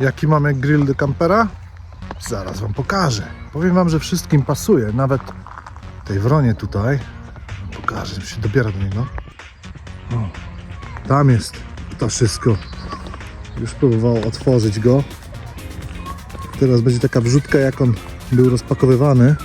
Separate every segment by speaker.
Speaker 1: Jaki mamy grill do kampera? Zaraz Wam pokażę. Powiem Wam, że wszystkim pasuje, nawet tej wronie tutaj. Pokażę, się dobiera do niego. O, tam jest to wszystko. Już próbował otworzyć go. Teraz będzie taka wrzutka, jak on był rozpakowywany.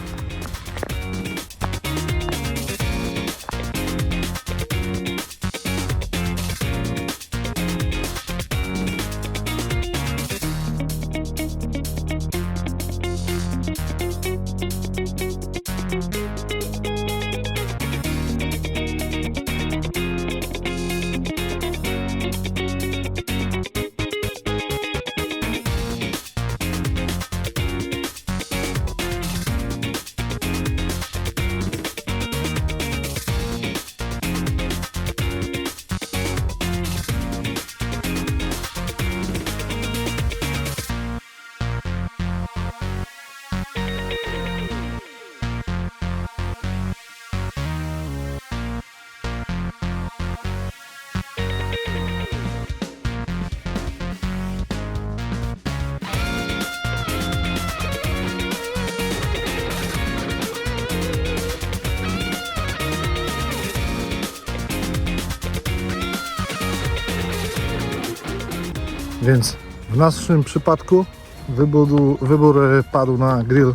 Speaker 1: Więc w naszym przypadku wybór, wybór e, padł na grill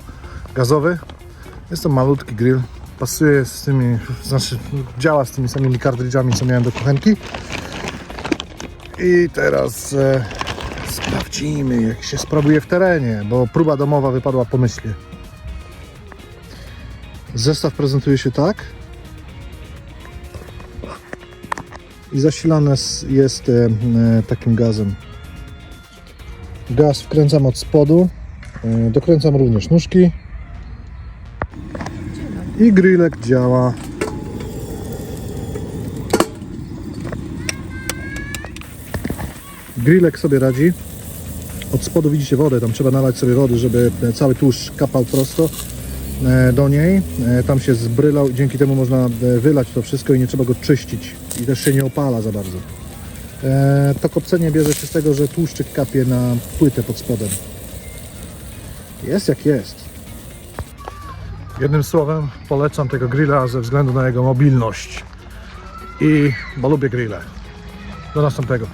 Speaker 1: gazowy. Jest to malutki grill. Pasuje z tymi, znaczy działa z tymi samymi kartridżami, co miałem do kuchenki. I teraz e, sprawdzimy, jak się sprawuje w terenie, bo próba domowa wypadła pomyślnie. Zestaw prezentuje się tak. I zasilane jest e, e, takim gazem. Gaz wkręcam od spodu. e, Dokręcam również nóżki. I grillek działa. Grillek sobie radzi. Od spodu widzicie wodę, tam trzeba nalać sobie wody, żeby e, cały tłuszcz kapał prosto e, do niej. Tam się zbrylał dzięki temu można wylać to wszystko i nie trzeba go czyścić. I też się nie opala za bardzo. E, To kopcenie bierze się z tego, że tłuszczyk kapie na płytę pod spodem. Jest jak jest. Jednym słowem polecam tego grilla ze względu na jego mobilność. I bo lubię grille. Do następnego.